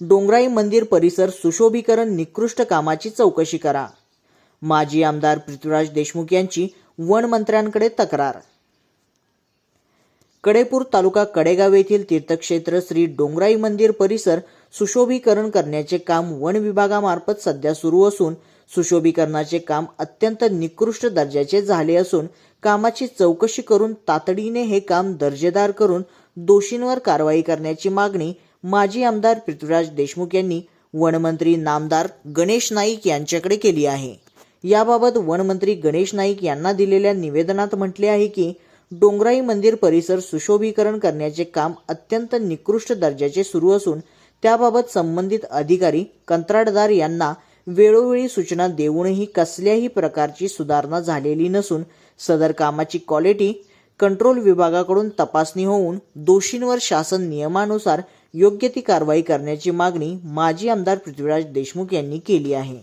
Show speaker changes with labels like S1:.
S1: डोंगराई मंदिर परिसर सुशोभीकरण निकृष्ट कामाची चौकशी करा. माजी आमदार पृथ्वीराज देशमुख यांची वन मंत्र्यांकडे तक्रार. कडेपूर तालुका कडेगाव येथील तीर्थक्षेत्र श्री डोंगराई मंदिर परिसर सुशोभीकरण करण्याचे काम वन विभागामार्फत सध्या सुरू असून सुशोभीकरणाचे काम अत्यंत निकृष्ट दर्जाचे झाले असून कामाची चौकशी करून तातडीने हे काम दर्जेदार करून दोषींवर कारवाई करण्याची मागणी माजी आमदार पृथ्वीराज देशमुख यांनी वनमंत्री नामदार गणेश नाईक यांच्याकडे केली आहे. याबाबत वनमंत्री गणेश नाईक यांना दिलेल्या निवेदनात म्हटले आहे की डोंगराई मंदिर परिसर सुशोभीकरण करण्याचे काम अत्यंत निकृष्ट दर्जाचे सुरू असून त्याबाबत संबंधित अधिकारी कंत्राटदार यांना वेळोवेळी सूचना देऊनही कसल्याही प्रकारची सुधारणा झालेली नसून सदर कामाची क्वालिटी कंट्रोल विभागाकडून तपासणी होऊन दोषींवर शासन नियमानुसार योग्य ती कारवाई करण्याची मागणी माजी आमदार पृथ्वीराज देशमुख यांनी केली आहे.